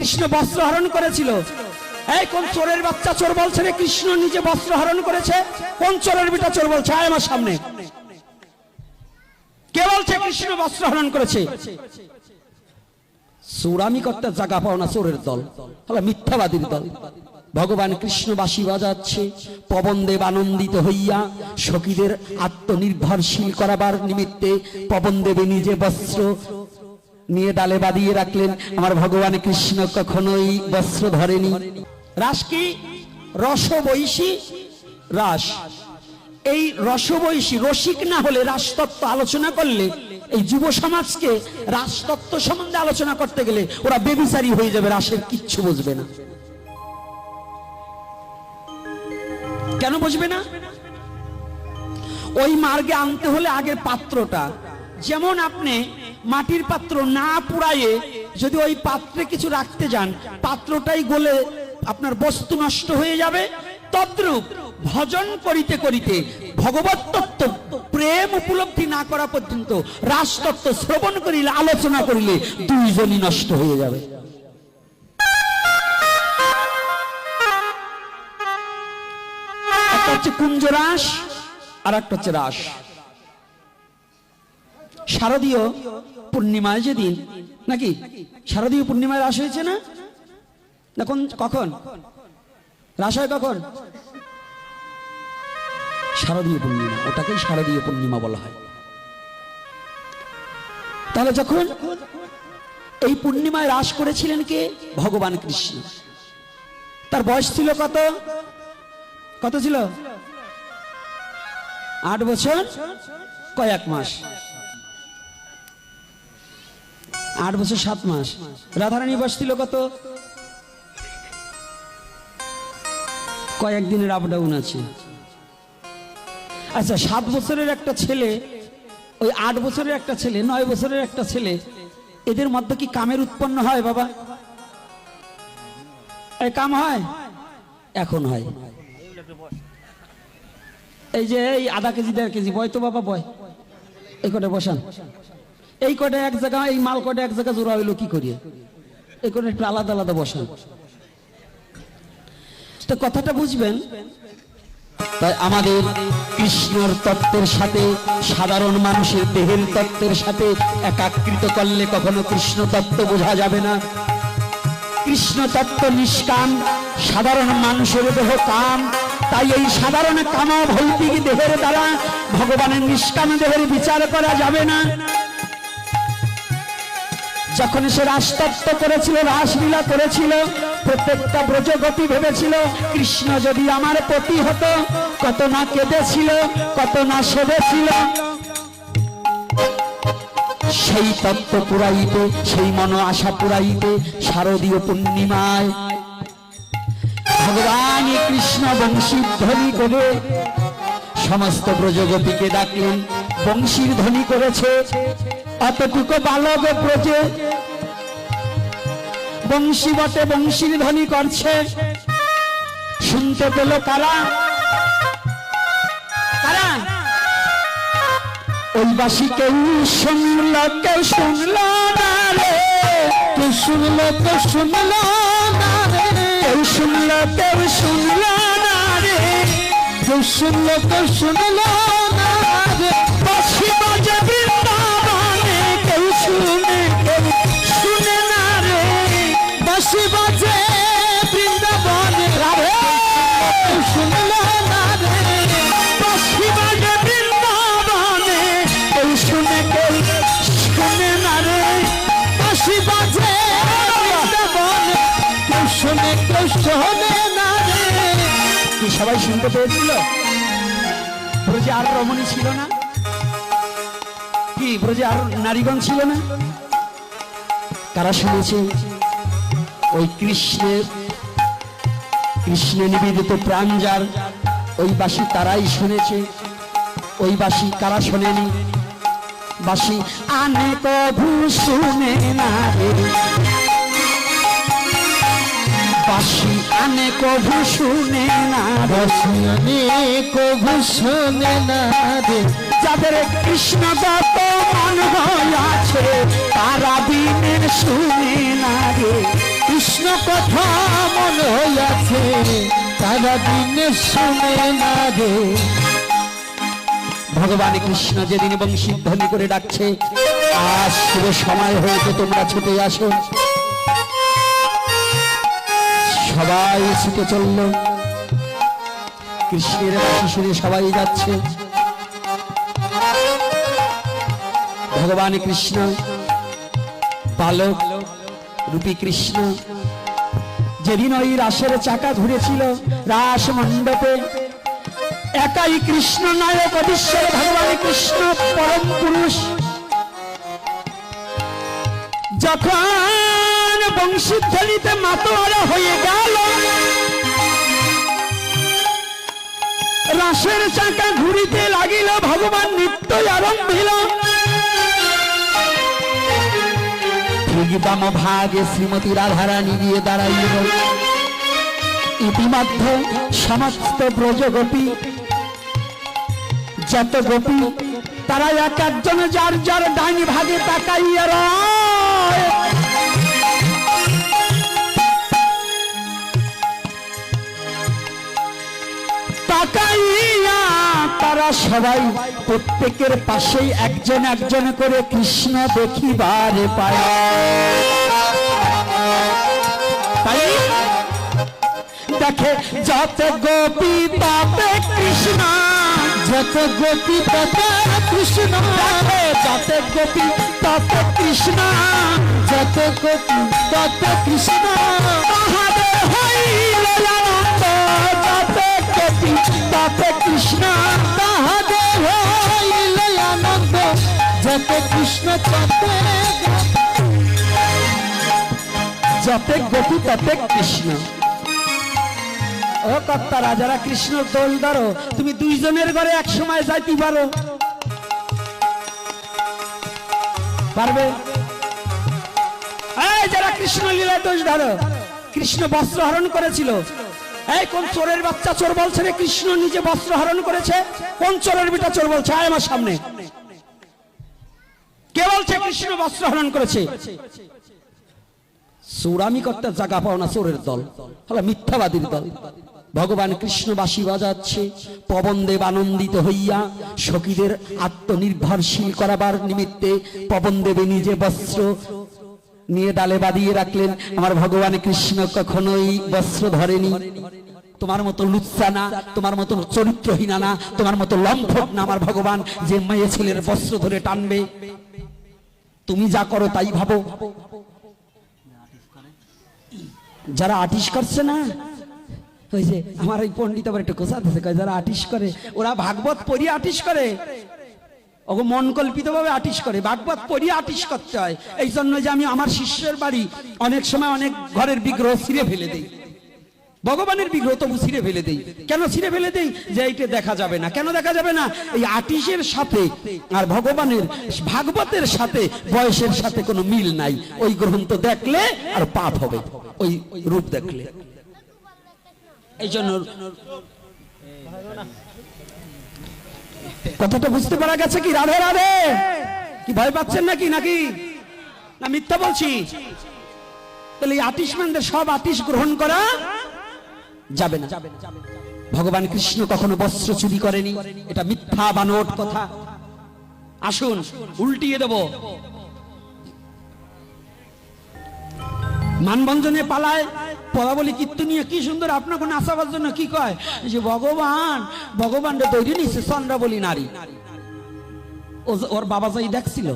কৃষ্ণ বস্ত্র হরণ করেছিল। এই কোন চোরের বাচ্চা চোর বলছে রে? কৃষ্ণ নিজে বস্ত্র হরণ করেছে। কোন চোরের বেটা চোর বলছে? আয় আমার সামনে। কে বলছে কৃষ্ণ বস্ত্র হরণ করেছে? চোরামি করতে জায়গা পাও না চোরের দল। হলো মিথ্যাবাদীর দল। ভগবান কৃষ্ণ বাসি বাজাচ্ছে। পবন দেব আনন্দিত হইয়া সখীদের আত্মনির্ভরশীল করাবার নিমিত্তে পবন দেবে নিজে বস্ত্র নিয়ে ডালে বাঁধিয়ে রাখলেন। আমার ভগবান কৃষ্ণ কখনোই বস্ত্র ধরেনি। রাস কি? রসবৈশী? রাস। এই রসবৈশী রসিক না হলে রাজতত্ত্ব আলোচনা করলে, এই যুব সমাজকে রাজতত্ত্ব সম্বন্ধে আলোচনা করতে গেলে ওরা বেবিচারি হয়ে যাবে, রাসের কিচ্ছু বুঝবে না। কেন বুঝবে না? ওই মার্গে আনতে হলে আগের পাত্রটা। যেমন আপনি মাটির পাত্র না পুড়াইয়ে যদি ওই পাত্রে কিছু রাখতে যান, পাত্রটাই গলে আপনার বস্তু নষ্ট হয়ে যাবে। তদ্রূপ ভজন করিতে করিতে ভগবত তত্ত্ব প্রেম উপলব্ধি না করা পর্যন্ত রাজতত্ত্ব শ্রবণ করিলে, আলোচনা করিলে দুইজনই নষ্ট হয়ে যাবে। কুঞ্জ রাস আর একটা হচ্ছে রাস শারদীয় পূর্ণিমায় যেদিন, নাকি? শারদীয় পূর্ণিমায় রাস হয়েছে না? এখন কখন? রাস হয় কখন? শারদীয় পূর্ণিমা, ওটাকেই শারদীয় পূর্ণিমা বলা হয়। তাহলে যখন এই পূর্ণিমায় রাস করেছিলেন কে? ভগবান কৃষ্ণ। তার বয়স ছিল কত? কত ছিল? আট বছর? কয়েক মাস। আট বছর, সাত মাস। রাধারানী বয়স ছিল কত? কয়েকদিনের আপ ডাউন আছে। আচ্ছা সাত বছরের একটা ছেলে, ওই আট বছরের একটা ছেলে, নয় বছরের একটা ছেলে, এদের মধ্যে কি কামের উৎপন্ন হয় বাবা? কাম হয়? এখন হয়। এই যে, এই আধা কেজি, দেড় কেজি, বয় তো বাবা, বয়। এই কটা বসান। এই কটা এক জায়গা, এই মাল কটা এক জায়গা জোড়া হইল কি করিয়ে? এই কটা একটু আলাদা আলাদা বসান। তো কথাটা বুঝবেন? তাই আমাদের কৃষ্ণর তত্ত্বের সাথে, সাধারণ মানুষের দেহের তত্ত্বের সাথে একাকৃত করলে কখনো কৃষ্ণ তত্ত্ব বোঝা যাবে না। কৃষ্ণ তত্ত্ব নিষ্কাম, সাধারণ মানুষের দেহ কাম। তাই এই সাধারণ কাম ভৌতিক দেহের দ্বারা ভগবানের নিষ্কাম দেহের বিচার করা যাবে না। যখন সে রাজতত্ত্ব করেছিল, রাসলীলা করেছিল, প্রত্যেকটা ব্রজগতি ভেবেছিল, কৃষ্ণ যদি আমার পতি হতো, কত না কেঁদেছিল, কত না সেবেছিল সেই তত্ত্ব পুরাইতে সেই মন আশা পুরাইতে শারদীয় পূর্ণিমায়। ভগবান কৃষ্ণ বংশীর ধ্বনি করে সমস্ত ব্রজগতিকে ডাকলেন বংশীর ধ্বনি করেছে। অতটুকু বালক ব্রজে বংশী বটে, বংশীর ধ্বনি করছে। শুনতে পেল কারা? কারা? ওই বাসি কেউ শুনল কেউ শুনল না রে। কেউ শুনল কেউ শুনল না রে। কেউ শুনল কেউ শুনল না রে। কেউ শুনল কেউ শুনল সবাই শুনতে পেয়েছিল? ব্রজে আর রমণী ছিল না? কি, ব্রজে আর নারীগণ ছিল না? শুনেছে, ওই কৃষ্ণের কৃষ্ণে নিবেদিত প্রাণ যার, ওই বাসী তারাই শুনেছে। ওই বাসী কারা শোনেনি? বাসী আনে কভু শুনে না রে। বাসী আনে কভু শুনে না বাসী আনে কভু শুনে না রে। যাদের কৃষ্ণ দত্ত মন আছে তারা দিনের শুনে না রে। কৃষ্ণ কথা মনে হইয়াছে সারা দিনে শুনে না রে। ভগবান কৃষ্ণ যেদিন এবং সিদ্ধনি করে ডাকছে আজ শুভ সময় হয়েছে তোমরা ছুটে আসো। সবাই ছুটে চলল। কৃষ্ণের শুনে সবাই যাচ্ছে। ভগবান কৃষ্ণ, বালক রূপী কৃষ্ণ, যেদিন ওই রাসের চাকা ঘুরেছিল রাস মণ্ডপে একাই কৃষ্ণ নায়ক অধীশ্বর ভগবান কৃষ্ণ পরম পুরুষ। যখন বংশীধ্বনিতে মাতোয়ারা হয়ে গেল। রাসের চাকা ঘুরিতে লাগিল, ভগবান নিত্য আরম্ভিল। ঠিক বাম ভাগে শ্রীমতী রাধারানী গিয়ে দাঁড়াইল। ইতিমধ্যে সমস্ত ব্রজগোপী, যত গোপী তারা এক একজন যার যার ডাইন ভাগে তাকাইয়া সবাই প্রত্যেকের পাশেই একজন একজন করে কৃষ্ণ দেখিবারে পায়। দেখে যত গোপী তাতে কৃষ্ণ, যত গোপী তত কৃষ্ণ, দেখে যত গোপী তত কৃষ্ণ, যত গোপী তত কৃষ্ণ, তাহাদের হইল আনন্দ যত কৃষ্ণ তত কৃষ্ণ। ও কর্তা রাজারা, কৃষ্ণ দোল ধরো, তুমি দুইজনের ঘরে এক সময় যাইতে পারো। পারবে? যারা কৃষ্ণ লীলা দোষ ধরো, কৃষ্ণ বস্ত্র হরণ করেছিল এই কোন চোরের বাচ্চা চোর বলছে রে? কৃষ্ণ নিজে বস্ত্র হরণ করেছে। কোন চোরের বেটা চোর বলছে? আয় আমার সামনে। কে বলছে কৃষ্ণ বস্ত্র হরণ করেছে? চোরামি করতে জায়গা পাও না চোরের দল। হলো মিথ্যাবাদীর দল। ভগবান কৃষ্ণ বাসী বাজাচ্ছে। পবন দেব আনন্দিত হইয়া সখীদের আত্মনির্ভরশীল করাবার নিমিত্তে পবন দেবে নিজে বস্ত্র নিয়ে ডালে বাঁধিয়ে রাখলেন। আমার ভগবান কৃষ্ণ কখনোই বস্ত্র ধরেনি। তোমার মতো লুচ্চা না তোমার মতো চরিত্রহীনা না তোমার মতো লম্ফট না আমার ভগবান, যে মেয়ে ছেলের বস্ত্র ধরে টানবে। তুমি যা করো তাই ভাবো। যারা আটিস করছে না, ওই যে আমার ওই পণ্ডিত আবার একটু কোষা দিছে যারা আটিস করে, ওরা ভাগবত পড়িয়ে আটিস করে। ওকে মন কল্পিত ভাবে আটিস করে, ভাগবত পড়িয়ে আটিস করতে হয়। এই জন্য যে আমি আমার শিষ্যের বাড়ি অনেক সময় অনেক ঘরের বিগ্রহ ছিঁড়ে ফেলে দেই। ভগবানের বিগ্রহ তবু ছিঁড়ে ফেলে দেই। কেন ছিঁড়ে ফেলে দেই? যে এইটা দেখা যাবে না। কেন দেখা যাবে না? এই আটিসের সাথে আর ভগবানের ভাগবতের সাথে বয়সের সাথে কোনো মিল নাই। ওই গ্রন্থ দেখলে আর পাপ হবে। ওই রূপ দেখলে। এই জন্য কথাটা বুঝতে পারা গেছে কি? রাধে রাধে! কি ভয় পাচ্ছেন নাকি নাকি? না মিথ্যা বলছি। তাহলে এই আটিসম্যানদের সব আটিস গ্রহণ করা যাবে না। ভগবান কৃষ্ণ কখনো বস্ত্র চুরি করেনি। এটা মিথ্যা বানোট কথা। আসুন, উল্টিয়ে দেব। মানবঞ্জনে পালায়, পদাবলী কীর্তনীয় কি সুন্দর আপনাকে নাচাবার জন্য কি কয়? যে ভগবান ভগবান তৈরি নিচ্ছে চন্দ্রাবলী নারী। ওর বাবা যাই দেখছিল,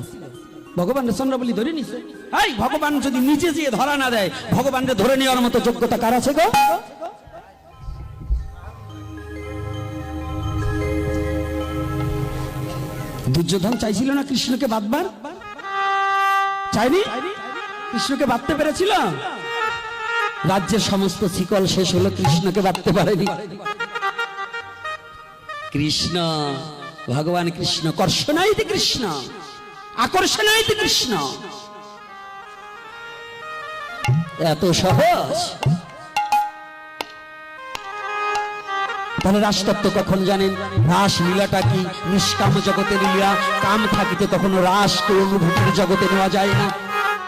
ভগবান চন্দ্রাবলী ধরে নিছে ভগবান যদি নিচে যেয়ে ধরা না দেয় ভগবানকে ধরে নেওয়ার মতো যোগ্যতা কার আছে গো? দুর্যোধন চাইছিল না কৃষ্ণকে বাঁধবার? চাইনি? কৃষ্ণকে বাঁধতে পেরেছিল? রাজ্যের সমস্ত শিকল শেষ হলো, কৃষ্ণকে বাঁধতে পারেনি। কৃষ্ণ, ভগবান কৃষ্ণ কর্ষণাইতে কৃষ্ণ আকর্ষণাইতে কৃষ্ণ। এত সহজ? তাহলে রাসতত্ত্ব কখন জানেন? রাস লীলাটা কি নিষ্কাম জগতের লীলা? কাম থাকিতে কখনো রাসকে অনুভূতির জগতে নেওয়া যায় না।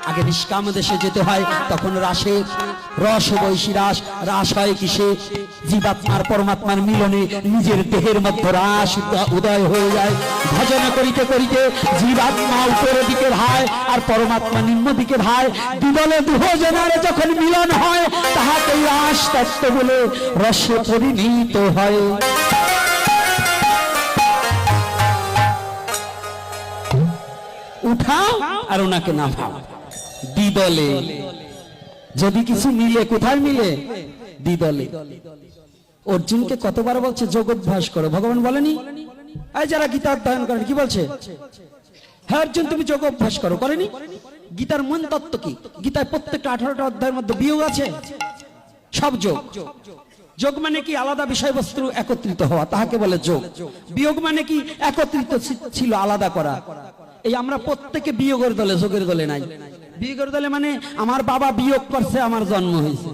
আগে নিষ্কাম দেশে যেতে হয়, তখন রাসের রস বৈশী রাস রাস হয় কিসে জীবাত্মার পরমাত্মার মিলনে নিজের দেহের মধ্যে রাস উদয় হয়ে যায়। ভজন করিতে করিতে জীবাত্মা উপরের দিকে ভাই আর পরমাত্মা নিম্ন দিকে ভাই দুদলে দুহজনের যখন মিলন হয় তাহাকে রাস তত্ত্ব বলে রসে পরিণীত হয়। উঠাও আর ওনাকে নামাও। দ্বিদলে যদি কিছু মিলে, কোথায় মিলে? দ্বিদলে। অর্জুনকে কতবার বলছে যোগ অভ্যাস করো ভগবান বলেনি? এই যারা গীতা অধ্যয়ন করেন, কি বলছে? হ্যাঁ অর্জুন, তুমি যোগ অভ্যাস করো। করেনি? গীতার মূল তত্ত্ব কি? গীতায় প্রত্যেকটা আঠারোটা অধ্যায়ের মধ্যে বিয়োগ আছে? সব যোগ। যোগ মানে কি? আলাদা বিষয়বস্তু একত্রিত হওয়া। তাহাকে বলে যোগ। বিয়োগ মানে কি? একত্রিত ছিল আলাদা করা। এই আমরা প্রত্যেকে বিয়োগের দলে, যোগের দলে নাই। বিয়োগের দলে মানে আমার বাবা বিয়োগ করছে, আমার জন্ম হয়েছে।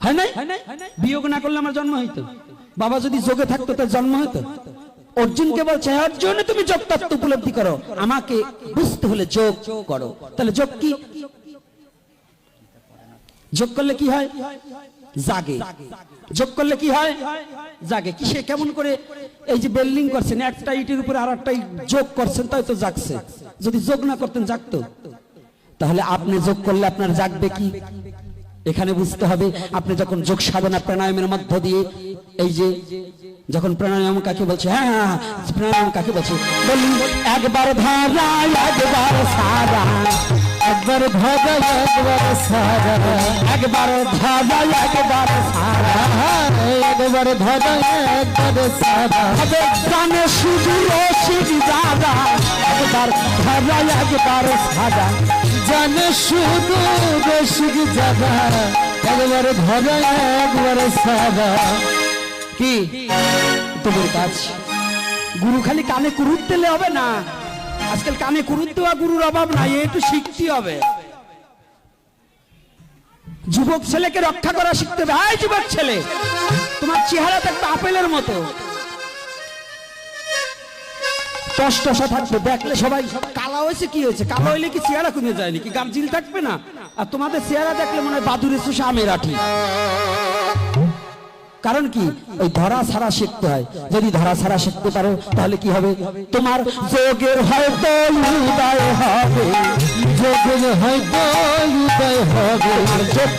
হয় বিয়োগ না করলে আমার জন্ম হইতো। বাবা যদি যোগে থাকতো, তার জন্ম হইতো। অর্জুনকে বলছে অর্জুন তুমি যোগ তত্ত্ব উপলব্ধি করো। আমাকে বুঝতে হলে যোগ করো। তাহলে যোগ কি? যোগ করলে কি হয়? জাগে। যোগ করলে কি হয়? জাগে। কিসে? কেমন করে? এই যে বিল্ডিং করছেন একটা ইটের উপরে আর একটা যোগ করছেন তাই তো জাগছে। যদি যোগ না করতেন জাগতো। তাহলে আপনি যোগ করলে আপনার জাগবে কি? এখানে বুঝতে হবে আপনি যখন যোগ সাধনা প্রাণায়ামের মধ্য দিয়ে এই যে যখন প্রাণায়াম কাকে বলছে? হ্যাঁ হ্যাঁ হ্যাঁ, প্রাণায়াম কাকে বলছে? বলুন একবার ধারা একবার সারা একবার ধারা একবার সারা। একবার ধারা একবার সারা। একবার ধারা একবার সারা। হবে গানে শুধু রসিক দাদা একবার ধারা একবার সারা। জানে শুধু রসিক দাদা একবার ধারা একবার সারা। কি? তোমার কাজ। গুরু খালি কানে কুরুত দিলে হবে না। আজকাল কানে কুরুত দেওয়া গুরুর অভাব নাই একটু শিখতে হবে। যুবক ছেলেকে রক্ষা করা শিখতে হবে। হাই যুবক ছেলে, তোমার চেহারা তো আপেলের মতো। টসটসা থাকবে, দেখলে সবাই কালা হয়েছে, কি হয়েছে? কালো হইলে কি চেহারা কমে যায় নাকি? গামজিল থাকবে না? আর তোমাদের চেহারা দেখলে মনে হয় বাদুরে সুসা আমের আঠি। কারণ কি? ওই ধরা ছাড়া শিখতে হয়। যদি ধরা ছাড়া শিখতে পারো, তাহলে কি হবে? তোমার যোগের হয়তো হবে। যোগের হয়তো হবে। যোগ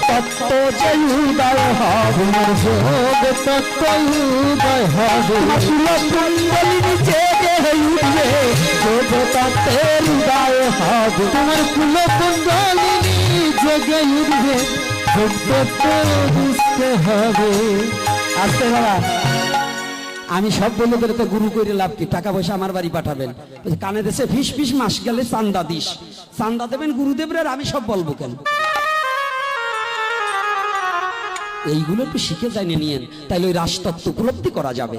তোমার উঠবে, যোগ উঠবে, যোগ হবে। আসতে বাবা আমি সব করে তো গুরু করে লাভ কি? টাকা পয়সা আমার বাড়ি পাঠাবেন। কানে দেশে ফিস ফিস মাস গেলে চান্দা দিস। চান্দা দেবেন গুরুদেবের আর আমি সব বলব কেন? এইগুলো একটু শিখে জানিয়ে নিয়েন, তাইলে ওই রাষ্ট্রত্ব উপলব্ধি করা যাবে।